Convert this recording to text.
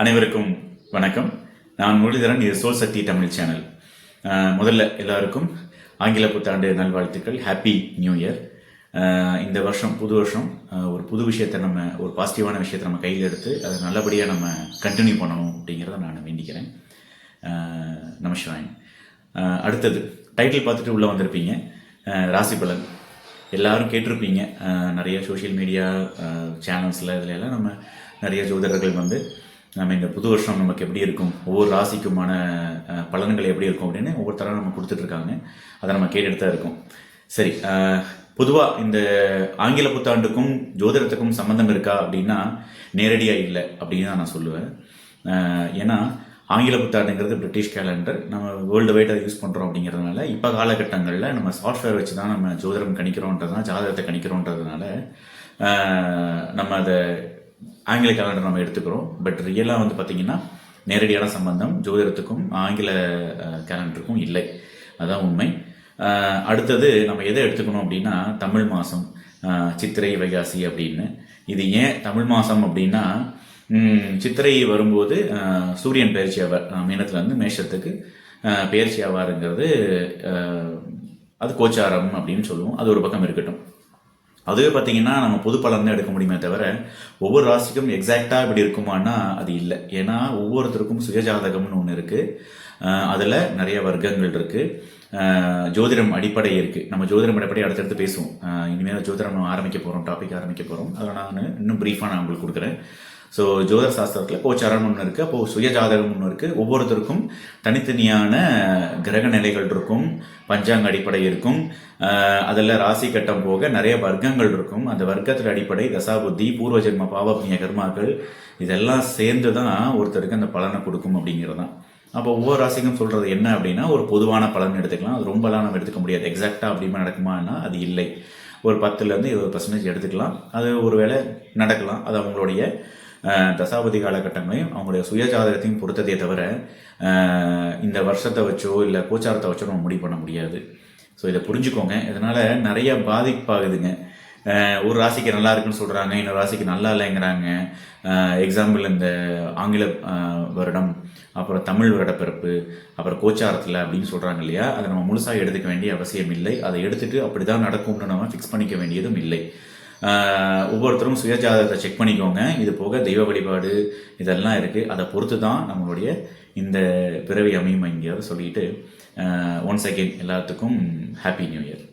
அனைவருக்கும் வணக்கம். நான் முரளிதரன் இது சோல் சக்தி தமிழ் சேனல் முதல்ல எல்லாருக்கும் ஆங்கில புத்தாண்டு நல்வாழ்த்துக்கள். ஹாப்பி நியூ இயர் இந்த வருஷம் புது வருஷம் ஒரு புது விஷயத்தை நம்ம ஒரு பாசிட்டிவான விஷயத்தை நம்ம கையில் எடுத்து அதை நல்லபடியாக நம்ம கண்டினியூ பண்ணணும் அப்படிங்கிறத நான் வேண்டிக்கிறேன். அஹ், அடுத்தது டைட்டில் பார்த்துட்டு உள்ளே வந்திருப்பீங்க. ராசி பலன். எல்லாரும் கேட்டிருப்பீங்க. நிறைய சோஷியல் மீடியா சேனல்ஸில் இதில் எல்லாம் நம்ம நிறைய ஜோதிடர்கள் வந்து நம்ம இந்த புது வருஷம் நமக்கு எப்படி இருக்கும்? ஒவ்வொரு ராசிக்குமான பலன்கள் எப்படி இருக்கும் அப்படின்னு ஒவ்வொரு நம்ம கொடுத்துட்ருக்காங்க அதை நம்ம கேட்டுட்டு தான் இருக்கோம். சரி பொதுவாக இந்த ஆங்கில புத்தாண்டுக்கும் ஜோதிடத்துக்கும் சம்மந்தம் இருக்கா அப்படின்னா நேரடியாக இல்லை அப்படின்னு தான் நான் சொல்லுவேன். ஏன்னா ஆங்கில புத்தாண்டுங்கிறது பிரிட்டிஷ் கேலண்டர் நம்ம வேர்ல்டு வைட் அதை யூஸ் பண்ணுறோம் அப்படிங்கிறதுனால இப்போ காலகட்டங்களில் நம்ம சாஃப்ட்வேர் வச்சு தான் நம்ம ஜோதிடம் கணிக்கிறோன்றதுனால ஜாதகத்தை கணிக்கிறோன்றதுனால நம்ம அதை ஆங்கில கேலண்டர் நம்ம எடுத்துக்கிறோம். பட் ரியலாக வந்து பார்த்திங்கன்னா நேரடியான சம்பந்தம் ஜோதிடத்துக்கும் ஆங்கில கேலண்டருக்கும் இல்லை. அதான் உண்மை. அடுத்தது நம்ம எதை எடுத்துக்கணும் அப்படின்னா தமிழ் மாதம் சித்திரை வைகாசி அப்படின்னு. இது ஏன் தமிழ் மாதம் அப்படின்னா சித்திரை வரும்போது சூரியன் பயிற்சி ஆவார் மீனத்துலேருந்து மேஷத்துக்கு பயிற்சி ஆவாருங்கிறது அது கோச்சாரம் அப்படின்னு சொல்லுவோம். அது ஒரு பக்கம் இருக்கட்டும். அதுவே பார்த்தீங்கன்னா நம்ம பொது பலன் தான் எடுக்க முடியுமே தவிர ஒவ்வொரு ராசிக்கும் எக்ஸாக்டாக இப்படி இருக்குமானா அது இல்லை. ஏன்னா ஒவ்வொருத்தருக்கும் சுயஜாதகம்னு ஒன்று இருக்குது அதில் நிறைய வர்க்கங்கள் இருக்குது ஜோதிடம் அடிப்படை இருக்குது நம்ம ஜோதிடம் அடிப்படை அடுத்தடுத்து பேசுவோம். இனிமேல் ஜோதிடம் நம்ம ஆரம்பிக்க போகிறோம் டாபிக் ஆரம்பிக்க போகிறோம் அதை நான் இன்னும் ப்ரீஃபாக நான் உங்களுக்கு கொடுக்குறேன். ஸோ ஜோதிட சாஸ்திரத்தில் கோச்சாரம் ஒன்று இருக்குது அப்போது சுயஜாதகம் ஒன்று இருக்குது ஒவ்வொருத்தருக்கும் தனித்தனியான கிரக நிலைகள் இருக்கும் பஞ்சாங்க அடிப்படை இருக்கும். அதில் ராசி கட்டம் போக நிறைய வர்க்கங்கள் இருக்கும். அந்த வர்க்கத்தில் அடிப்படை தசாபுத்தி பூர்வ ஜென்ம பாவபுண்ணிய கர்மாக்கள் இதெல்லாம் சேர்ந்து தான் ஒருத்தருக்கு அந்த பலனை கொடுக்கும் அப்படிங்கிறது தான் அப்போ ஒவ்வொரு ராசிக்கும் சொல்கிறது என்ன அப்படின்னா ஒரு பொதுவான பலன் எடுத்துக்கலாம். அது ரொம்பலாம் நம்ம எடுத்துக்க முடியாது. எக்ஸாக்டாக அப்படிமா நடக்குமானா அது இல்லை. ஒரு பத்துலேருந்து இருபது பர்சன்டேஜ் எடுத்துக்கலாம். அது ஒரு வேளை நடக்கலாம். அது அவங்களுடைய தசாபதி காலகட்டங்களையும் அவங்களுடைய சுயஜாதகத்தையும் பொறுத்ததே தவிர இந்த வருஷத்தை வச்சோ இல்லை கோச்சாரத்தை வச்சோ நம்ம முடிவு பண்ண முடியாது. ஸோ இதை புரிஞ்சுக்கோங்க. இதனால் நிறைய பாதிப்பாகுதுங்க. ஒரு ராசிக்கு நல்லா இருக்குன்னு சொல்கிறாங்க இன்னொரு ராசிக்கு நல்லா இல்லைங்கிறாங்க. எக்ஸாம்பிள் இந்த ஆங்கில வருடம் அப்புறம் தமிழ் வருடப்பிறப்பு அப்புறம் கோச்சாரத்தில் அப்படின்னு சொல்கிறாங்க இல்லையா? அதை நம்ம முழுசாக எடுத்துக்க வேண்டிய அவசியம் இல்லை. அதை எடுத்துகிட்டு அப்படி தான் நடக்கும்னு நம்ம ஃபிக்ஸ் பண்ணிக்க வேண்டியதும் இல்லை. ஒவ்வொருத்தரும் சுயஜாதகத்தை செக் பண்ணிக்கோங்க. இது போக தெய்வ வழிபாடு இதெல்லாம் இருக்குது அதை பொறுத்து தான் நம்மளுடைய இந்த பிறவி அமையும் எங்கேயாவது சொல்லிட்டு ஒன்ஸ் அகெயின் எல்லாத்துக்கும் ஹாப்பி நியூ இயர்